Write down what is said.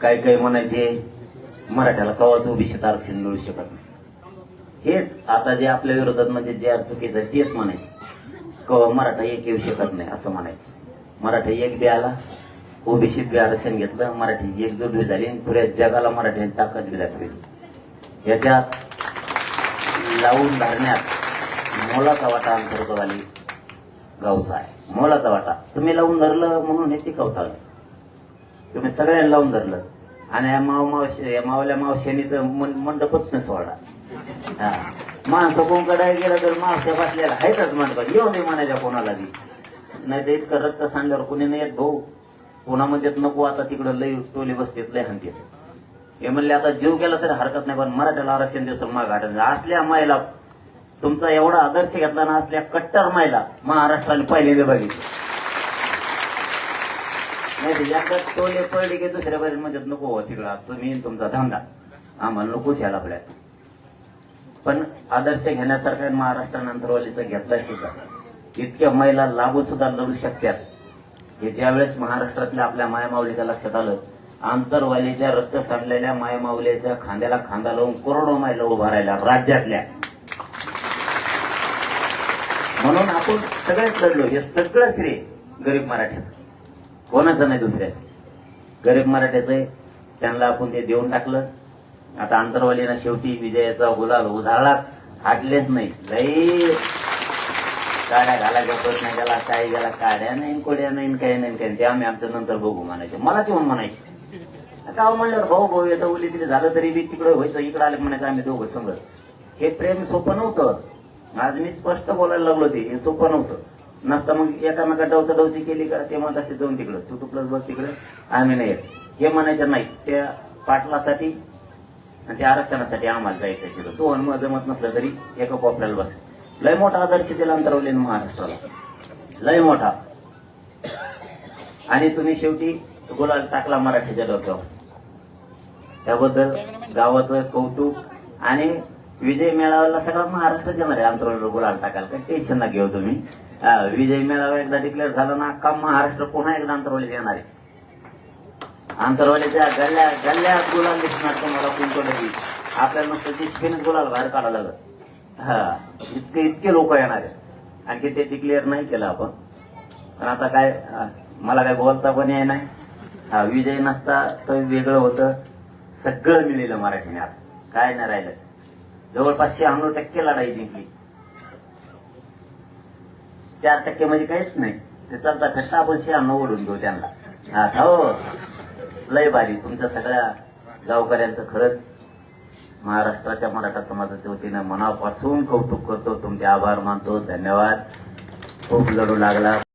काय काही म्हणायचे? मराठ्याला कवाच ओबीसीत आरक्षण मिळू शकत नाही. हेच आता जे आपल्या विरोधात म्हणजे जे चुकीचं आहे तेच म्हणायचे. कवा मराठा एक येऊ शकत नाही असं म्हणायचं. मराठा एक बी आला ओबीसीत बी आरक्षण घेतलं मराठी एकजूट बी झाली आणि पुऱ्या जगाला मराठ्यांनी ताकद बी दाखवली. याच्यात लावून धरण्यात मोलाचा वाटा अंतर्गतवाली गावचा आहे. मोलाचा वाटा. तुम्ही लावून धरलं म्हणून हे टिकवता आलं. तुम्ही सगळ्यांना लावून धरलं. आणि या माव मावशी या मावल्या मावश्यानी तर मन- मंडपच नसवाडा सोडला. हा. माणसं कोणकडे गेलं तर मावश्या बसलेला आहेतच मंडपात. येऊ दे म्हणायच्या कोणाला बी. नाही तर इतकं रक्त सांडल्यावर कोणी नाही येत भाऊ. कोणामध्ये नको आता तिकडं लय टोले बसतेत लय हंकेत. हे म्हणले आता जीव गेला तरी हरकत नाही पण मराठ्याला आरक्षण दिवस माग हटत असल्या मायला तुमचा एवढा आदर्श घेतला ना असल्या कट्टर मायला महाराष्ट्राने पहिल्यांदा बघितलं. नाही तर तो टोले पडले की दुसऱ्या बारी म्हणजे नको हो तिकडं तुम्ही तुमचा धंदा. आम्हाला नकोच याला आपल्यात पण आदर्श घेण्यासारखा महाराष्ट्रानंतर वालीचा घेतला सुद्धा. इतक्या महिला लागू सुद्धा लढू शकतात. हे ज्यावेळेस महाराष्ट्रातल्या आपल्या मायामाऊलीच्या लक्षात आलं आंतरवालीच्या रक्त सांडलेल्या मायमाऊलीच्या खांद्याला खांदा लावून करोडो महिला उभा राहिल्या राज्यातल्या. म्हणून आपण सगळेच लढलो हे सगळं श्रेय गरीब मराठ्याचं. कोणाचं नाही दुसऱ्याचं. गरीब मराठ्याचं आहे त्यांना आपण ते देऊन टाकलं. आता आंतरवालीना शेवटी विजयाचा गुलाल उधाळलाच हाटलेच नाही. लई काड्या घालायच्या पडत नाही काय गेला काड्या नाही कोड्या नाही काही नाही काही ते आम्ही आमचं नंतर बघू म्हणायचे. मलाच येऊन म्हणायचे. गाव म्हणल्यावर भाऊ भाऊ येतं उली तिथे झालं तरी बी तिकडे व्हायचं इकडे आले म्हणायचं आम्ही दोघं समज हे प्रेम सोपं नव्हतं. आज मी स्पष्ट बोलायला लागलो ते हे सोपं नव्हतं. नसता मग एकामेका डवचा डवची केली का? ते म्हणत असे जाऊन तिकडं तू तुकलंच बघ तिकडं आम्ही नाही येत. हे म्हणायचं नाही. त्या पाटलासाठी आणि त्या आरक्षणासाठी आम्हाला जायचं तिथं. तो हनुमान जमत नसलं तरी एका कोपऱ्याला बस. लय मोठा आदर्श दिला अंतरवले महाराष्ट्राला. लय मोठा. आणि तुम्ही शेवटी गुलाल टाकला मराठीच्या डोक्यावर. त्याबद्दल गावाचं कौतुक आणि विजय मेळाव्याला सगळा महाराष्ट्र येणार आहे अंतरावर गुलाल टाकाल. काही टेन्शन ना घेऊ तुम्ही. हा, विजय मेळावा एकदा डिक्लेअर झाला ना अख्खा महाराष्ट्र पुन्हा एकदा अंतरवलीत येणार आहे. अंतरवालीच्या गल्ल्या गल्ल्यात गुलाल दिसणार तुम्हाला कोणतोही. आपल्याला नुसतं जिस्कीनच गुलाल बाहेर काढायला लागत हा इतके इतके लोक येणार आहेत. आणखी ते डिक्लेअर नाही केलं आपण. पण आता काय मला काय बोलता पण ये नाही हा विजय नसता तर वेगळं होतं. सगळं मिळेलं मराठीने आता. काय नाही राहिलं. जवळपास शहाण्णव टक्के लढाई जिंकली. चार टक्के म्हणजे काहीच नाही. ते चालता फिरता आपण शहाण्णव ओढून घेऊ त्यांना. हा हो. लय भारी. तुमच्या सगळ्या गावकऱ्यांचं खरंच महाराष्ट्राच्या मराठा समाजाच्या वतीनं मनापासून कौतुक करतो. तुमचे आभार मानतो. धन्यवाद. खूप लढू लागला.